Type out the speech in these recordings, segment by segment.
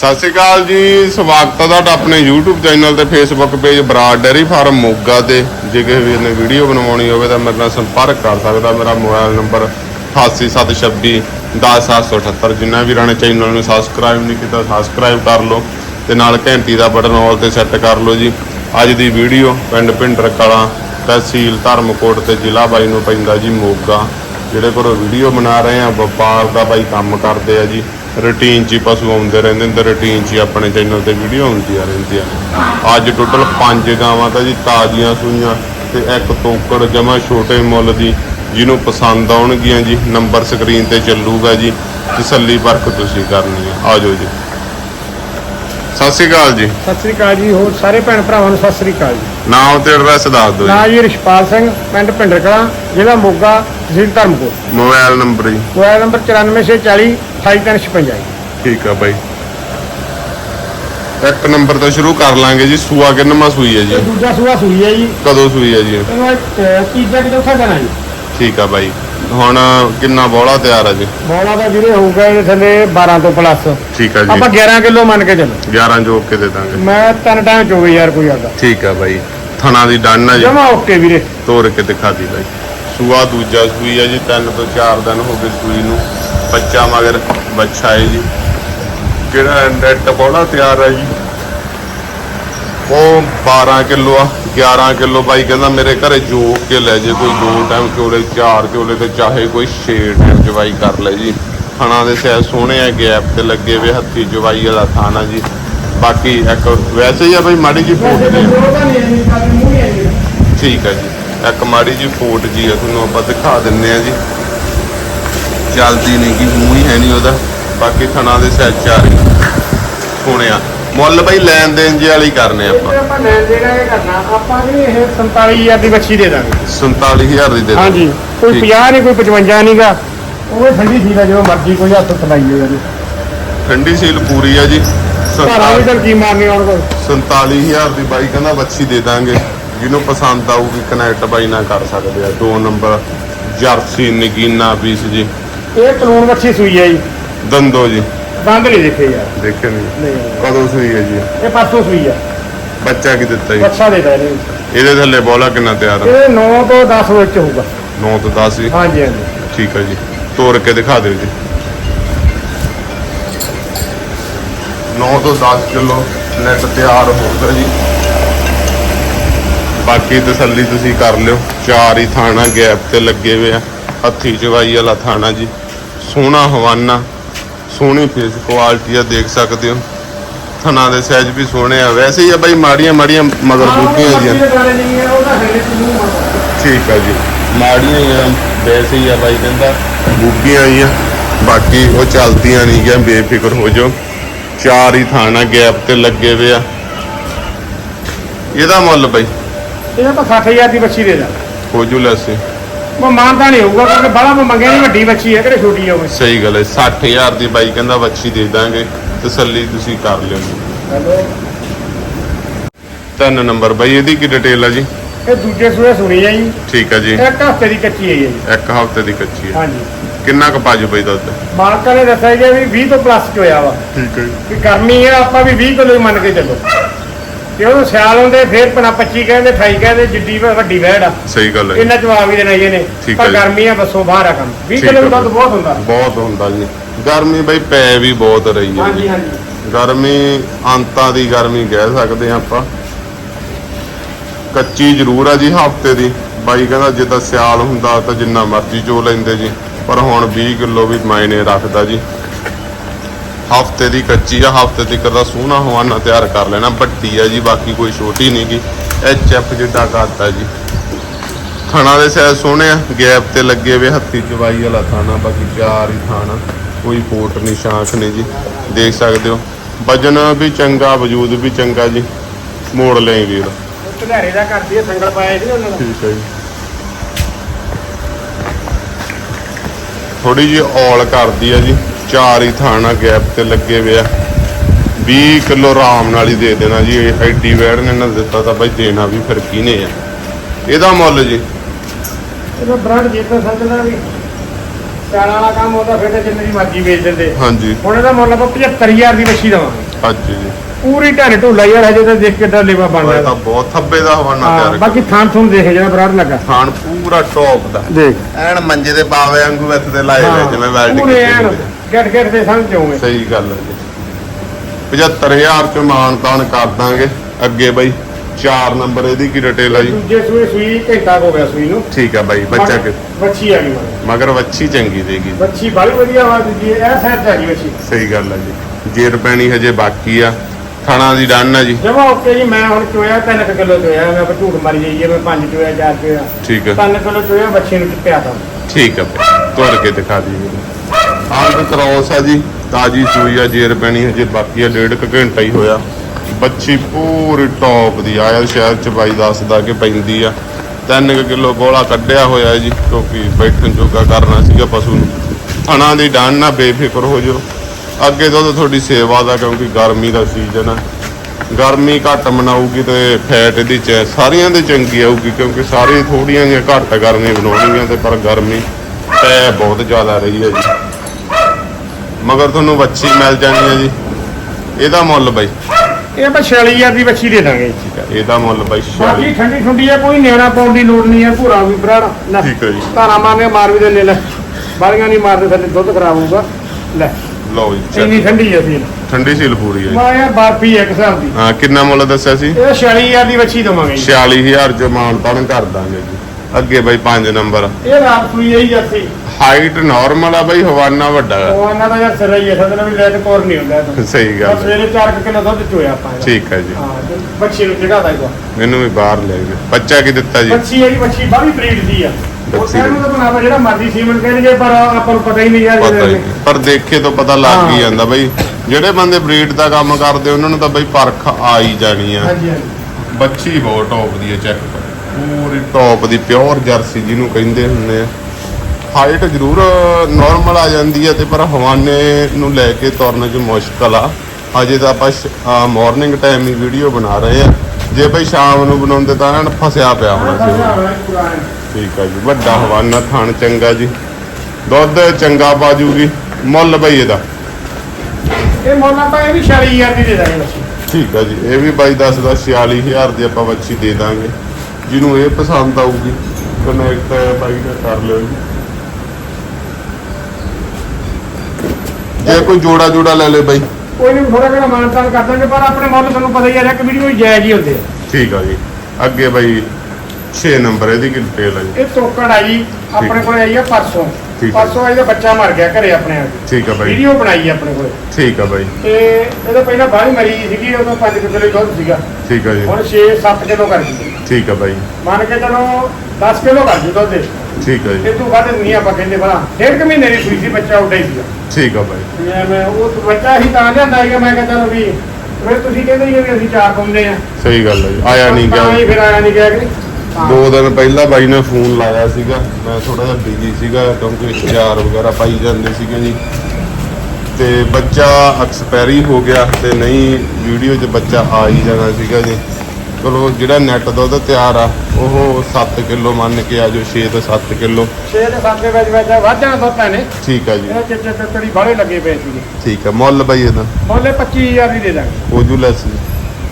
ਸਤਿ ਸ਼੍ਰੀ ਅਕਾਲ ਜੀ, ਸਵਾਗਤ ਹੈ ਤੁਹਾਡਾ ਆਪਣੇ YouTube ਚੈਨਲ ਤੇ Facebook page Brar dairy farm Moga ਤੇ। ਜੇ ਕਿਸੇ ਵੀਰ ਨੇ ਵੀਡੀਓ ਬਣਾਉਣੀ ਹੋਵੇ ਤਾਂ ਮੇਰੇ ਨਾਲ ਸੰਪਰਕ ਕਰ ਸਕਦਾ। ਮੇਰਾ ਮੋਬਾਈਲ ਨੰਬਰ 8876 10778 ਜਿੰਨਾ ਵੀਰਾਂ ਨੇ ਚੈਨਲ ਨੂੰ ਸਬਸਕ੍ਰਾਈਬ ਨਹੀਂ ਕੀਤਾ ਸਬਸਕ੍ਰਾਈਬ ਕਰ ਲਓ ਤੇ ਨਾਲ ਘੰਟੀ ਦਾ ਬਟਨ ਆਲ ਤੇ ਸੈੱਟ ਕਰ ਲਓ ਜੀ। ਅੱਜ ਦੀ ਵੀਡੀਓ ਪਿੰਡ ਭਿੰਡਰ ਕਲਾਂ ਤਹਿਸੀਲ ਧਰਮਕੋਟ ਤੇ ਜ਼ਿਲ੍ਹਾ ਬਾਈ ਨੂੰ ਪੈਂਦਾ ਜੀ ਮੋਗਾ। ਜਿਹੜੇ ਕੋਲ ਵੀਡੀਓ ਬਣਾ ਰਹੇ ਆ, ਵਪਾਰ ਦਾ ਬਾਈ ਕੰਮ ਕਰਦੇ ਆ ਜੀ। ਰੂਟੀਨ 'ਚ ਹੀ ਪਸ਼ੂ ਆਉਂਦੇ ਰਹਿੰਦੇ ਨੇ, ਤੇ ਰੂਟੀਨ 'ਚ ਹੀ ਆਪਣੇ ਚੈਨਲ ਤੇ ਵੀਡੀਓ ਆਉਂਦੀਆਂ ਰਹਿੰਦੀਆਂ ਨੇ। ਅੱਜ ਟੋਟਲ 5 ਗਾਵਾਂ ਤਾਂ ਜੀ ਤਾਜ਼ੀਆਂ ਸੂਈਆਂ ਤੇ ਇੱਕ ਤੋਕੜ ਜਮਾ ਛੋਟੇ ਮੁੱਲ ਦੀ, ਜਿਹਨੂੰ ਪਸੰਦ ਆਉਣਗੀਆਂ ਜੀ ਨੰਬਰ ਸਕਰੀਨ ਤੇ ਚੱਲੂਗਾ ਜੀ, ਤਸੱਲੀ ਪਰਖ ਤੁਸੀਂ ਕਰਨੀ ਹੈ। ਆਜੋ ਜੀ। ਸਤਿ ਸ਼੍ਰੀ ਅਕਾਲ ਜੀ। ਸਤਿ ਸ੍ਰੀ ਅਕਾਲ ਜੀ ਹੋਰ ਸਾਰੇ ਭੈਣ ਭਰਾਵਾਂ ਨੂੰ ਸਤਿ ਸ੍ਰੀ ਅਕਾਲ ਜੀ। ਨਾਮ ਤੇ ਐਡਰੈਸ ਦੱਸ ਦਿਓ ਨਾਂ ਜੀ ਜੀ ਰਿਸ਼ਪਾਲ ਸਿੰਘ ਪਿੰਡ ਭਿੰਡਰ ਕਲਾਂ ਜ਼ਿਲ੍ਹਾ ਮੋਗਾ ਤਹਿਸੀਲ ਧਰਮਕੋਟ ਮੋਬਾਈਲ ਨੰਬਰ ਜੀ। ਮੋਬਾਈਲ ਨੰਬਰ 94640 28356 ਜੀ। ਠੀਕ ਆ ਬਾਈ। ਇੱਕ ਨੰਬਰ ਤੋਂ ਸ਼ੁਰੂ ਕਰ ਲਾਂਗੇ ਜੀ ਸੂਆ ਕਿੰਨਵਾਂ ਸੂਈ ਹੈ ਜੀ? ਦੂਜਾ ਸੂਆ ਸੂਈ ਹੈ ਜੀ। ਕਦੋਂ ਸੂਈ ਹੈ ਜੀ? ਇਹਨੂੰ ਅੱਜ, ਅਹ, ਤੀਜਾ ਕਿ ਚੌਥਾ ਦਿਨ ਹੈ ਜੀ। ਠੀਕ ਆ ਬਾਈ। ਹੁਣ ਕਿੰਨਾ ਬੋਲਾ ਤਿਆਰ ਹੈ ਜੀ? ਬੋਲਾ ਦਾ ਵੀਰੇ ਹੋਊਗਾ ਇਹਦੇ ਥੱਲੇ 12 ਤੋਂ ਪਲੱਸ ਠੀਕ ਆ ਆਪਾਂ ਜੀ 11 ਕਿਲੋ ਮੰਨ ਕੇ ਚੱਲੋ। 11 ਜੋਕ ਕੇ ਦੇ ਦਾਂਗੇ। ਮੈਂ ਤਿੰਨ ਟਾਈਮ ਚੋਗੇ ਯਾਰ ਕੋਈ ਆਦਾ ਠੀਕ ਆ ਬਾਈ। ਥਣਾ ਦੀ ਡੰਨ ਆ ਜੀ। ਜਮਾ ਓਕੇ ਵੀਰੇ। ਤੋੜ ਕੇ ਦਿਖਾ ਦੀ ਬਾਈ। ਸੂਆ ਦੂਜਾ ਸੂਈ ਹੈ ਜੀ ਤਿੰਨ ਤੋਂ ਚਾਰ ਦਿਨ ਹੋ ਗਏ ਸੂਈ ਨੂੰ। ਬੱਚਾ ਮਗਰ ਬੱਚਾ ਹੈ ਜੀ। ਕਿਹੜਾ ਨੈਟ ਬੋਲਾ ਤਿਆਰ ਹੈ ਜੀ? ਉਹ 12 ਕਿਲੋ ਆ 11 ਕਿਲੋ ਬਾਈ ਕਹਿੰਦਾ ਮੇਰੇ ਘਰੇ ਜੋਕ ਕੇ ਲੈ ਜੇ ਕੋਈ ਦੋ ਟਾਈਮ ਚੋਲੇ, ਚਾਰ ਚੋਲੇ ਤੇ ਚਾਹੇ ਕੋਈ 6 ਟਾਈਮ ਜਵਾਈ ਕਰ ਲੈ ਜੀ। ਥਣਾ ਦੇ ਸਹਿ ਸੋਹਣੇ ਆ, ਗੈਪ ਤੇ ਲੱਗੇ ਵੇ ਹੱਥੀ ਜਵਾਈ ਵਾਲਾ ਥਾਣਾ ਜੀ। ਬਾਕੀ ਇੱਕ ਵੈਸੇ ਹੀ ਆ ਬਾਈ ਮਾੜੀ ਜੀ ਫੋਟ ਦੀ ਠੀਕ ਹੈ ਜੀ। ਇੱਕ ਮਾੜੀ ਜੀ ਫੋਟ ਜੀ ਆ, ਤੁਹਾਨੂੰ ਆਪਾਂ ਦਿਖਾ ਦਿੰਨੇ ਆ ਜੀ। ਚੱਲਦੀ ਨਹੀਂ ਕਿ ਮੂੰਹ ਹੀ ਹੈ ਨਹੀਂ ਉਹਦਾ। ਬਾਕੀ ਥਣਾ ਦੇ ਸਹਿ ਚਾਰ ਸੋਹਣੇ ਆ। ਮੁੱਲ ਬਈ ਲੈਣ ਦੇਣ ਜੀ ਵਾਲੀ ਕਰਨੇ ਆਪਾਂ। ਆਪਾਂ ਲੈਣ ਦੇਣਾ ਇਹ ਕਰਨਾ ਆਪਾਂ ਵੀ ਇਹ 47000 ਦੀ ਬੱਚੀ ਦੇ ਦਾਂਗੇ। 47000 ਦੀ ਦੇ ਦਿਓ। ਹਾਂਜੀ ਕੋਈ ਠੀਕ। 50 ਨਹੀਂ ਕੋਈ 55 ਨਹੀਂਗਾ। ਉਹ ਇਹ ਠੰਡੀ ਸੀ ਦਾ ਜਦੋਂ ਮਰਜ਼ੀ ਕੋਈ ਹੱਥ ਚਲਾਈਏ ਉਹਦੇ। ਠੰਡੀ ਸੀਲ ਪੂਰੀ ਆ ਜੀ। ਘਰਾਂ ਵੀ ਤਾਂ ਕੀ ਮਾਰਨੀ ਆਉਣ ਕੋਲ? 47000 ਦੀ ਬਾਈ ਕਹਿੰਦਾ ਬੱਚੀ ਦੇ ਦਾਂਗੇ। ਜਿਹਨੂੰ ਪਸੰਦ ਆਊਗੀ ਕਨੈਕਟ ਬਾਈ ਨਾਲ ਕਰ ਸਕਦੇ ਆ। ਦੋ ਨੰਬਰ ਜਰਸੀ ਨਗੀਨਾ ਪੀਸ ਜੀ। ਇਹ ਕਾਨੂੰਨ ਬੱਚੀ ਸੂਈ ਹੈ ਜੀ। ਦੰਦੋ ਜੀ। ਦੰਦ ਨਹੀਂ ਦੇਖੇ ਯਾਰ। ਦੇਖੇ ਨਹੀਂ। ਨਹੀਂ ਕਦੋਂ ਸੂਈ ਹੈ ਜੀ? ਇਹ ਪਰਸੋਂ ਸੂਈ ਹੈ। ਬੱਚਾ ਕੀ ਦਿੱਤਾ ਜੀ? ਬੱਚਾ ਦੇਦਾ ਇਹਨੇ ਇਹਦੇ ਥੱਲੇ ਬੋਲਾ ਕਿੰਨਾ ਤਿਆਰ ਆ? ਇਹ 9 ਤੋਂ 10 ਵਿੱਚ ਹੋਊਗਾ। 9 ਤੋਂ 10 ਜੀ? ਹਾਂਜੀ ਹਾਂਜੀ। ਠੀਕ ਹੈ ਜੀ। ਤੋੜ ਕੇ ਦਿਖਾ ਦਿਓ ਜੀ। 9 ਤੋਂ 10 ਕਿਲੋ ਨੈਟ ਤਿਆਰ ਹੋਊਗਾ ਜੀ। ਬਾਕੀ ਤਸੱਲੀ ਤੁਸੀਂ ਕਰ ਲਿਓ। ਚਾਰ ਹੀ ਥਾਣਾ ਗੈਪ ਤੇ ਲੱਗੇ ਹੋਏ ਆ। ਹੱਥੀ ਵਾਲਾ ਥਾਣਾ ਜੀ। ਸੋਹਣਾ ਹਵਾਨਾ। ਸੋਹਣੀ ਫੇਸ ਕੁਆਲਿਟੀ ਆ ਦੇਖ ਸਕਦੇ ਹੋ। ਥਣਾ ਦੇ ਸਾਈਜ਼ ਵੀ ਸੋਹਣੇ ਆ। ਵੈਸੇ ਹੀ ਆ ਬਾਈ ਮਾੜੀਆਂ ਮਾੜੀਆਂ ਮਗਰ ਬੂਟੀਆਂ ਜੀਆਂ ਠੀਕ ਆ ਜੀ। ਮਾੜੀਆਂ ਹੀ ਆ ਵੈਸੇ ਹੀ ਆ ਬਾਈ ਕਹਿੰਦਾ। ਬੂਟੀਆਂ ਹੀ ਆ ਬਾਕੀ ਉਹ ਚੱਲਦੀਆਂ ਨਹੀਂ ਗਿਆ ਬੇਫਿਕਰ ਹੋ ਜਾਓ। ਚਾਰ ਹੀ ਥਾਣਾ ਗੈਪ ਤੇ ਲੱਗੇ ਹੋਏ ਆ। ਇਹਦਾ ਮੁੱਲ ਬਾਈ? ਇਹ ਤਾਂ 60000 ਦੀ ਬੱਚੀ ਦੇ ਦਾ ਹੋ ਜੂ ਲੈਸੇ। ਉਹ ਮਾਨਤਾ ਨਹੀਂ ਹੋਊਗਾ ਕਿਉਂਕਿ ਬੜਾ ਮੈਂ ਮੰਗਿਆ ਨਹੀਂ ਵੱਡੀ ਬੱਚੀ ਹੈ ਕਿਹੜੇ ਛੋਟੀ ਆ ਉਹ? ਸਹੀ ਗੱਲ ਹੈ 60000 ਦੀ ਬਾਈ ਕਹਿੰਦਾ ਵੱਛੀ ਦੇ ਦਾਂਗੇ ਤਸੱਲੀ ਤੁਸੀਂ ਕਰ ਲਿਓ ਤਿੰਨ ਨੰਬਰ ਬਾਈ ਇਹਦੀ ਕੀ ਡਿਟੇਲ ਆ ਜੀ? ਇਹ ਦੂਜੇ ਸੂਏ ਸੁਣੀ ਹੈ ਜੀ। ਠੀਕ ਆ ਜੀ। ਇੱਕ ਹਫ਼ਤੇ ਦੀ ਕੱਚੀ ਹੈ ਜੀ। ਇੱਕ ਹਫ਼ਤੇ ਦੀ ਕੱਚੀ ਹੈ। ਹਾਂਜੀ। ਕਿੰਨਾ ਕੁ ਪਾਜੂ ਬਈ ਦੁੱਧ? ਮਾਲਕਾਂ ਨੇ ਦੱਸਿਆ ਕਿ ਵੀ 20 ਤੋਂ ਪਲੱਸ ਚ ਹੋਇਆ ਵਾ। ਠੀਕ ਹੈ ਵੀ ਗਰਮੀ ਆ ਆਪਾਂ ਵੀ 20 ਕਿਲੋ ਮੰਨ ਕੇ ਚੱਲੋ। ਤੇ ਸਿਆਲ ਹੁੰਦੇ ਫਿਰ ਪਨਾ 25 ਕਹਿੰਦੇ 28 ਕਹਿੰਦੇ ਜਿੱਡੀ ਵ- ਵੱਡੀ ਵਹਿੜ ਆ। ਸਹੀ ਗੱਲ ਹੈ ਇਹਨਾਂ ਜਵਾਬ ਹੀ ਦੇਣਾ ਜੀ ਇਹਨੇ। ਠੀਕ ਪਰ ਹੈ ਜੀ। ਗਰਮੀ ਆ ਬੱਸੋਂ ਬਾਹਰ ਆ ਕੰਮ। 20 ਠੀਕ ਕਿਲੋ ਹੈ ਦੁੱਧ। ਬਹੁਤ ਹੁੰਦਾ। ਬਹੁਤ ਹੁੰਦਾ ਜੀ। ਗਰਮੀ ਬਈ ਪੈ ਵੀ ਬਹੁਤ ਰਹੀ ਹੈ ਹਾਂਜੀ ਜੀ। ਹਾਂਜੀ ਗਰਮੀ ਅੰਤਾਂ ਦੀ ਗਰਮੀ ਕਹਿ ਸਕਦੇ ਹਾਂ ਆਪਾਂ। ਕੱਚੀ ਜ਼ਰੂਰ ਆ ਜੀ ਹਫ਼ਤੇ ਦੀ। ਬਾਈ ਕਹਿੰਦਾ ਜੇ ਤਾਂ ਸਿਆਲ ਹੁੰਦਾ ਤਾਂ ਜਿੰਨਾ ਮਰਜ਼ੀ ਚੋ ਲੈਂਦੇ ਜੀ। ਪਰ ਹੁਣ 20 ਕਿਲੋ ਵੀ ਮਾਇਨੇ ਰੱਖਦਾ ਜੀ। ਹਫ਼ਤੇ ਦੀ ਕੱਚੀ ਆ ਹਫ਼ਤੇ ਤੱਕ ਦਾ ਸੋਹਣਾ ਹਵਾਨਾ ਤਿਆਰ ਕਰ ਲੈਣਾ ਵੱਡੀ ਆ ਜੀ ਬਾਕੀ ਕੋਈ ਛੋਟੀ ਨਹੀਂ ਗੀ। ਐਚ ਐਫ ਜਿੱਡਾ ਕਰਤਾ ਜੀ। ਥਾਣਾ ਦੇ ਸਾਈਜ਼ ਸੋਹਣੇ ਆ ਗੈਪ ਤੇ ਲੱਗੇ ਵੇ ਹੱਥੀ ਚਵਾਈ ਵਾਲਾ ਥਾਣਾ ਬਾਕੀ ਚਾਰ ਹੀ ਥਾਣਾ ਕੋਈ ਫੋਟ ਨਹੀਂ ਸ਼ਾਂਖ ਨਹੀਂ ਜੀ। ਦੇਖ ਸਕਦੇ ਹੋ ਵਜਨ ਵੀ ਚੰਗਾ ਵਜੂਦ ਵੀ ਚੰਗਾ ਜੀ। ਮੋੜ ਲੈ ਵੀਰ। ਢਿਆਰੇ ਦਾ ਕਰਦੀ ਹੈ ਸੰਗਲ ਪਾਇਆ ਸੀ ਨਾ ਉਹਨਾਂ ਨੇ ਠੀਕ ਹੈ ਜੀ। ਥੋੜੀ ਜੀ ਔਲ ਕਰਦੀ ਆ ਜੀ। ਚਾਰ ਹੀ ਥਾਣਾ ਗੈਪ ਤੇ ਲੱਗੇ ਵੇ ਆ। 20 ਕਿਲੋ ਆਰਾਮ ਨਾਲ ਹੀ ਦੇ ਦੇਣਾ ਜੀ ਐਡੀ ਵੈੜ ਨੇ ਨਾ ਦਿੱਤਾ ਤਾਂ ਬਾਈ ਦੇਣਾ ਵੀ ਫਿਰ ਕਿਹਨੇ ਆ? ਇਹਦਾ ਮੁੱਲ ਜੀ। ਇਹਦਾ ਬ੍ਰਾਂਡ ਜੇਕਰ ਸਮਝਣਾ ਵੀ। ਸਿਆਣਾ ਵਾਲਾ ਕੰਮ ਹੁੰਦਾ ਫਿਰ ਤਾਂ ਜਿੰਨੇ ਦੀ ਮਰਜ਼ੀ ਵੇਚ ਦਿੰਦੇ। ਹਾਂਜੀ। ਹੁਣ ਇਹਦਾ ਮੁੱਲ ਆਪਾਂ 75000 ਦੀ ਬੱਚੀ ਦਵਾਂਗੇ। ਹਾਂਜੀ ਜੀ। ਪੂਰੀ ਢਾਰੇ ਢੋਲਾ ਯਾਰ ਹਜੇ ਤਾਂ ਦੇਖ ਕਿੱਦਾਂ ਲੇਵਾ ਬਣ ਇਹ ਰਿਹਾ ਤਾਂ ਬਹੁਤ ਥੱਬੇ ਦਾ ਹਵਾਨਾ ਹਾਂ ਤਿਆਰ ਬਾਕੀ ਥਾਂ ਥੁਣ ਦੇਖ ਜਿਹੜਾ ਬਰਾੜ ਲੱਗਾ। ਖਾਣ ਪੂਰਾ ਟੌਪ ਦਾ। ਦੇਖ। ਐਨ ਮੰਜੇ ਦੇ ਪਾਵੇ ਵਾਂਗੂ ਇੱਥੇ ਤੇ ਲਾਏ ਹੋਏ ਜਿਵੇਂ ਵੈਲਡ ਪੂਰੇ ਕੀਤੇ ਐਨ। ਹੁੰਦੇ ਆ। ਗੱਟ ਗੱਟ ਦੇ ਸਮਝ ਆਉਂਗੇ ਸਹੀ ਗੱਲ ਹੈ ਜੀ। 75000 ਚ ਮਾਨ ਤਾਨ ਕਰ ਦਾਂਗੇ। ਅੱਗੇ ਬਾਈ 4 ਨੰਬਰ ਇਹਦੀ ਕੀ ਡਿਟੇਲ ਆ ਜੀ? ਦੂਜੇ ਸੂਏ ਸੂਈ ਘੰਟਾ ਹੋ ਗਿਆ ਸੂਈ ਨੂੰ। ਠੀਕ ਹੈ ਬਾਈ ਬੱਚਾ ਕਿ ਬੱਚੀ ਆ ਗਈ ਮਗਰ। ਮਗਰ ਵੱਛੀ ਚੰਗੀ ਦੇਗੀ ਬੱਚੀ ਬੜੀ ਵਧੀਆ ਆਵਾਜ਼ ਦੀ ਇਹ ਸਾਈਡ ਤੇ ਆ ਗਈ ਬੱਚੀ ਸਹੀ ਗੱਲ ਹੈ ਜੀ। ਜੇਰ ਪੈਣੀ ਹਜੇ ਬਾਕੀ ਆ। ਥਣਾ ਦੀ ਡਨ ਆ ਜੀ। ਜਮਾ ਓਕੇ ਜੀ ਮੈਂ ਹੁਣ ਚੋਇਆ 3 ਕਿਲੋ ਚੋਇਆ ਮੈਂ ਆਪਾਂ ਝੂਠ ਮਾਰੀ ਜਾਈਏ ਮੈਂ 5 ਚੋਇਆ 4 ਚੋਇਆ। ਠੀਕ ਹੈ। 3 ਕਿਲੋ ਚੋਇਆ ਬੱਚੇ ਨੂੰ ਪਿਆ ਤਾ। ਠੀਕ ਹੈ ਬਾਈ ਤੋੜ ਕੇ ਦਿਖਾ ਦਈਏ। ਆਂਦ ਕਰੋਸ ਆ ਜੀ, ਤਾਜੀ ਸੂਈ ਆ, ਜੇਰ ਪੈਣੀ ਹਜੇ ਬਾਕੀ ਆ, ਡੇਢ ਕੁ ਘੰਟਾ ਹੀ ਹੋਇਆ। ਬੱਚੀ ਪੂਰੀ ਟੌਪ ਦੀ ਆਇਆ ਸ਼ਹਿਰ ਚ ਬਾਈ ਦੱਸਦਾ ਕਿ ਪੈਂਦੀ ਆ। 3 ਕਿਲੋ ਗੋਲਾ ਕੱਢਿਆ ਹੋਇਆ ਜੀ, ਕਿਉਂਕਿ ਬੈਠਣ ਜੋਗਾ ਕਰਨਾ ਸੀਗਾ ਪਸ਼ੂ ਨੂੰ। ਥਣਾ ਦੀ ਡਾਨ ਨਾ ਬੇਫਿਕਰ ਹੋ ਜਾਓ। ਅੱਗੇ ਤੋਂ ਤਾਂ ਤੁਹਾਡੀ ਸੇਵਾ ਦਾ, ਕਿਉਂਕਿ ਗਰਮੀ ਦਾ ਸੀਜ਼ਨ ਆ। ਗਰਮੀ ਘੱਟ ਮਨਾਊਗੀ ਤੇ ਫੈਟ ਇਹਦੀ ਚ, ਸਾਰੀਆਂ ਦੇ ਚੰਗੀ ਆਊਗੀ, ਕਿਉਂਕਿ ਸਾਰੇ ਥੋੜੀਆਂ ਜਿਹੀਆਂ ਘੱਟ ਗਰਮੀ ਬਣਾਉਣਗੀਆਂ ਤੇ ਪਰ ਗਰਮੀ ਪੈ ਬਹੁਤ ਜ਼ਿਆਦਾ ਰਹੀ ਹੈ ਜੀ। ਮਗਰ ਤੁਹਾਨੂੰ ਵੱਛੀ ਮਿਲ ਜਾਣੀ ਹੈ ਜੀ। ਇਹਦਾ ਮੁੱਲ ਬਾਈ। ਇਹ ਆਪਾਂ 46000 ਦੀ ਬੱਚੀ ਦੇ ਦਾਂਗੇ। ਠੀਕ ਹੈ ਇਹਦਾ ਮੁੱਲ ਬਾਈ ਬਾਕੀ 46 ਠੰਡੀ ਠੰਡੀ ਆ ਕੋਈ ਨਿਆਣਾ ਪਾਉਣ ਦੀ ਲੋੜ ਨਹੀਂ ਹੈ ਭੂਰਾ ਵੀ ਬਰਾੜ ਲੈ ਠੀਕ ਹੈ ਜੀ। ਧਾਰਾ ਮਾਰਨੇ ਮਾਰ ਵੀ ਦਿੰਦੇ ਲੈ। ਬਾਲੀਆਂ ਨਹੀਂ ਮਾਰਦੇ ਥੱਲੇ ਦੁੱਧ ਖਰਾਬ ਹੋਊਗਾ। ਲੈ ਲਓ ਜੀ ਇੰਨੀ। ਠੰਡੀ ਆ ਸੀ ਠੰਡੀ ਸੀਲ ਪੂਰੀ ਹੈ ਜੀ। ਮਾ ਯਾਰ ਬਰਫੀ ਇੱਕ ਹਿਸਾਬ ਦੀ। ਹਾਂ ਕਿੰਨਾ ਮੁੱਲ ਦੱਸਿਆ ਸੀ? ਇਹ 46000 ਦੀ ਬੱਚੀ ਦਵਾਂਗੇ ਜੀ। 46000 ਜੋ ਮਾਨਤਾਨ ਕਰ ਦਾਂਗੇ ਜੀ। ਅੱਗੇ ਬਾਈ 5 ਨੰਬਰ। ਇਹ ਰਾਤ ਸੂਈ ਆਈ ਜੱਸੀ ਹਾਈਟ ਨਾਰਮਲ ਆ ਬਾਈ ਹਵਾਨਾ ਵੱਡਾ। ਹੈ। ਉਹ ਇਹਨਾਂ ਦਾ ਯਾਰ ਸਿਰ ਹੀ ਹੈ ਸਦਨ ਵੀ ਲੈਟ ਕੋਰ ਨਹੀਂ ਹੁੰਦਾ ਇਹ ਤੋਂ। ਸਹੀ ਗੱਲ ਹੈ। ਸਵੇਰੇ 4 ਕਿਲੋ ਦੁੱਧ ਚੋਇਆ ਆਪਾਂ ਇਹਦਾ। ਠੀਕ ਹੈ ਜੀ। ਹਾਂ ਤੇ ਬੱਚੀ ਨੂੰ ਜਗ੍ਹਾ ਦਾ ਇਹਦਾ। ਮੈਨੂੰ ਵੀ ਬਾਹਰ ਲੈ ਗਏ। ਬੱਚਾ ਕੀ ਦਿੱਤਾ ਜੀ? ਬੱਚੀ ਜਿਹੜੀ ਬੱਚੀ ਬਾਹਲੀ ਬਰੀਡ ਦੀ ਆ। ਉਹ ਬੱਚੀ ਕਹਿੰਦੇ ਤਾਂ ਬਣਾਵਾ ਜਿਹੜਾ ਮਰਜ਼ੀ ਸੀਮਨ ਕਹਿਣਗੇ ਪਰ ਆਪਾਂ ਨੂੰ ਪਤਾ ਹੀ ਨਹੀਂ ਯਾਰ ਪਤਾ ਹੀ ਜਿਹੜੇ ਨਹੀਂ। ਪਰ ਦੇਖੇ ਤੋਂ ਪਤਾ ਲੱਗ ਹੀ ਹਾਂ। ਜਾਂਦਾ ਬਈ। ਜਿਹੜੇ ਬੰਦੇ ਬਰੀਡ ਦਾ ਕੰਮ ਕਰਦੇ ਉਹਨਾਂ ਨੂੰ ਤਾਂ ਬਈ ਪਰਖ ਆ ਹੀ ਜਾਣੀ ਆ। ਹਾਂਜੀ ਹਾਂਜੀ। ਬੱਚੀ ਬਹੁਤ ਟੌਪ ਦੀ ਹੈ ਚੈੱਕ ਪੂਰੀ ਟੌਪ ਦੀ ਪਿਓਰ ਜਰਸੀ ਜਿਹਨੂੰ ਕਹਿੰਦੇ ਹੁੰਦੇ ਆ। ਹਾਈਟ ਜ਼ਰੂਰ ਨਾਰਮਲ ਆ ਜਾਂਦੀ ਹੈ ਤੇ ਪਰ ਹਵਾਨੇ ਨੂੰ ਲੈ ਕੇ ਤੁਰਨ 'ਚ ਮੁਸ਼ਕਲ ਆ। ਅਜੇ ਤਾਂ ਆਪਾਂ ਮਾਰਨਿੰਗ ਟਾਈਮ ਹੀ ਵੀਡੀਓ ਬਣਾ ਰਹੇ ਆ ਜੇ ਬਈ ਸ਼ਾਮ ਨੂੰ ਬਣਾਉਂਦੇ ਤਾਂ ਇਹਨਾਂ ਫਸਿਆ ਪਿਆ ਹੋਣਾ ਸੀ ਠੀਕ ਆ ਜੀ ਵੱਡਾ ਹਵਾਨਾ ਥਣ ਚੰਗਾ ਜੀ। ਦੁੱਧ ਚੰਗਾ ਬਾਜੂਗੀ ਮੁੱਲ ਬਈ ਇਹਦਾ। ਇਹ ਮੁੱਲ ਆਪਾਂ ਇਹ ਵੀ 46000 ਦੀ ਦੇ ਦਾਂਗੇ ਠੀਕ ਆ ਜੀ ਇਹ ਵੀ ਬਾਈ ਦੱਸਦਾ 46000 ਦੀ ਆਪਾਂ ਬੱਚੀ ਦੇ ਦਾਂਗੇ। ਜਿਹਨੂੰ ਇਹ ਪਸੰਦ ਆਊਗੀ ਕਨੈਕਟ ਬਾਈ ਨਾਲ ਕਰ ਲਿਓ ਜੀ। ਜੇ ਕੋਈ ਜੋੜਾ ਜੋੜਾ ਲੈ ਲੇ ਬਾਈ। ਕੋਈ ਨਹੀਂ ਥੋੜਾ ਜਿਹਾ ਮਾਨਤਾਨ ਕਰ ਦਾਂਗੇ ਪਰ ਆਪਣੇ ਮੁੱਲ ਤੁਹਾਨੂੰ ਪਤਾ ਹੀ ਹੈ ਇੱਕ ਵੀਡੀਓ ਹੀ ਜਾਇਜ਼ ਹੀ ਹੁੰਦੇ ਆ। ਠੀਕ ਆ ਜੀ। ਅੱਗੇ ਬਾਈ 6 ਨੰਬਰ ਇਹਦੀ ਕੀ ਡਿਟੇਲ ਆ ਜੀ। ਇਹ ਤੋਕੜ ਆਈ ਆਪਣੇ ਕੋਲੇ ਆਈ ਆ ਪਰਸੋਂ। ਠੀਕ ਹੈ। ਪਰਸੋਂ ਆਈ ਦਾ ਬੱਚਾ ਮਰ ਗਿਆ ਘਰੇ ਆਪਣੇ ਆ ਕੇ ਠੀਕ ਆ ਬਾਈ। ਵੀਡੀਓ ਬਣਾਈ ਆ ਆਪਣੇ ਕੋਲੇ। ਠੀਕ ਆ ਬਾਈ। ਤੇ ਇਹਦਾ ਪਹਿਲਾਂ ਬਾਹਲੀ ਮਰੀ ਸੀਗੀ ਉਦੋਂ 5 ਕਿਲੋ ਦੁੱਧ ਸੀਗਾ। ਠੀਕ ਆ ਜੀ। ਹੁਣ 6 7 ਕਿਲੋ ਕਰ ਗਈ। ਠੀਕ ਆ ਬਾਈ। ਮੰਨ ਕੇ ਚਲੋ 10 ਕਿਲੋ ਕਰ ਜੂ ਦੁੱਧ ਦੇ ਠੀਕ ਆ ਜੀ। ਇਹ ਤੋਂ ਵੱਧ ਨਹੀਂ ਆਪਾਂ ਕਹਿੰਦੇ ਬਣਾ ਡੇਢ ਕੁ ਮਹੀਨੇ ਦੀ ਸੂਈ ਸੀ ਬੱਚਾ ਉੱਡਾ ਹੀ ਸੀਗਾ। ਠੀਕ ਆ ਬਾਈ। ਮੈਂ ਮੈਂ ਉਹ ਬੱਚਾ ਹੀ ਤਾਂ ਲਿਆਂਦਾ ਸੀਗਾ ਮੈਂ ਕਿਹਾ ਚਲੋ ਵੀ ਫਿਰ ਤੁਸੀਂ ਕਹਿੰਦੇ ਸੀ ਵੀ ਅਸੀਂ ਚਾਰ ਪਾਉਂਦੇ ਆ ਸਹੀ ਗੱਲ ਹੈ ਜੀ ਆਇਆ ਨਹੀਂ ਤਾਂ ਹੀ ਗਿਆ ਫਿਰ ਆਇਆ ਨਹੀਂ ਗਿਆ ਕਿ ਹਾਂ। ਦੋ ਦਿਨ ਪਹਿਲਾਂ ਬਾਈ ਨੇ ਫੋਨ ਲਾਇਆ ਸੀਗਾ ਮੈਂ ਥੋੜਾ ਜਿਹਾ ਬਿਜ਼ੀ ਸੀਗਾ ਕਿਉਂਕਿ ਇਸ਼ਤਿਹਾਰ ਵਗੈਰਾ ਪਾਈ ਜਾਂਦੇ ਸੀਗੇ ਜੀ। ਤੇ ਬੱਚਾ ਐਕਸਪਾਇਰੀ ਹੋ ਗਿਆ ਤੇ ਨਹੀਂ ਵੀਡੀਓ 'ਚ ਬੱਚਾ ਆ ਹੀ ਜਾਣਾ ਸੀਗਾ ਜੀ। ਚਲੋ ਜਿਹੜਾ ਨੈਟ ਦੁੱਧ ਤਿਆਰ ਆ ਉਹ 7 ਕਿਲੋ ਮੰਨ ਕੇ ਆ ਜੋ 6 ਤੋਂ 7 ਕਿਲੋ। ਛੇ ਦੇ ਸੱਤ ਦੇ ਵਿੱਚ ਵਿੱਚ ਵੱਧ ਦੁੱਧ ਨੇ। ਠੀਕ ਆ ਜੀ। ਇਹ ਚਿੱਟੇ ਟੱਕੜੀ ਬਾਹਲੇ ਲੱਗੇ ਪਏ ਸੀਗੇ ਠੀਕ ਆ ਮੁੱਲ ਬਾਈ ਇਹਦਾ। ਮੁੱਲ 25000 ਦੀ ਦੇ ਦਾਂਗੇ। ਹੋ ਜੂ ਲੈਸ ਜੀ।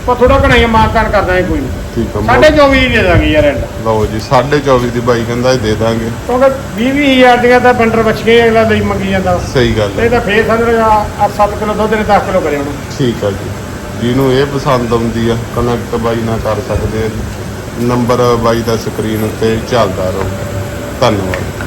ਪਰ ਥੋੜਾ ਘਣਾਈ ਮਾਰਕਾਨ ਕਰ ਦਾਂਗੇ ਕੋਈ ਨਹੀਂ ਠੀਕ ਆ ਸਾਢੇ ਮੁੱਲ- 24 ਦੀ ਦੇ ਦਾਂਗੇ ਯਾਰ ਐਂਡ ਲਓ ਜੀ 24.5 ਦੀ ਬਾਈ ਕਹਿੰਦਾ ਇਹ ਦੇ ਦਾਂਗੇ। ਕਿਉਂਕਿ 20 20000 ਦੀਆਂ ਤਾਂ ਬੰਡਰ ਬਚ ਗਏ ਅਗਲਾ ਲਈ ਮੰਗੀ ਜਾਂਦਾ। ਸਹੀ ਗੱਲ ਇਹ ਤਾਂ ਫੇਰ ਆ 7 ਕਿਲੋ ਦੁੱਧ ਨੇ 10 ਕਿਲੋ ਕਰੇ ਹੁਣ ਠੀਕ ਆ ਜੀ। ਜਿਹਨੂੰ ਇਹ ਪਸੰਦ ਆਉਂਦੀ ਆ ਕਨੈਕਟ ਬਾਈ ਨਾਲ ਕਰ ਸਕਦੇ ਆ ਨੰਬਰ ਬਾਈ ਦਾ ਸਕਰੀਨ ਉੱਤੇ ਚੱਲਦਾ ਰਹੋ। ਧੰਨਵਾਦ।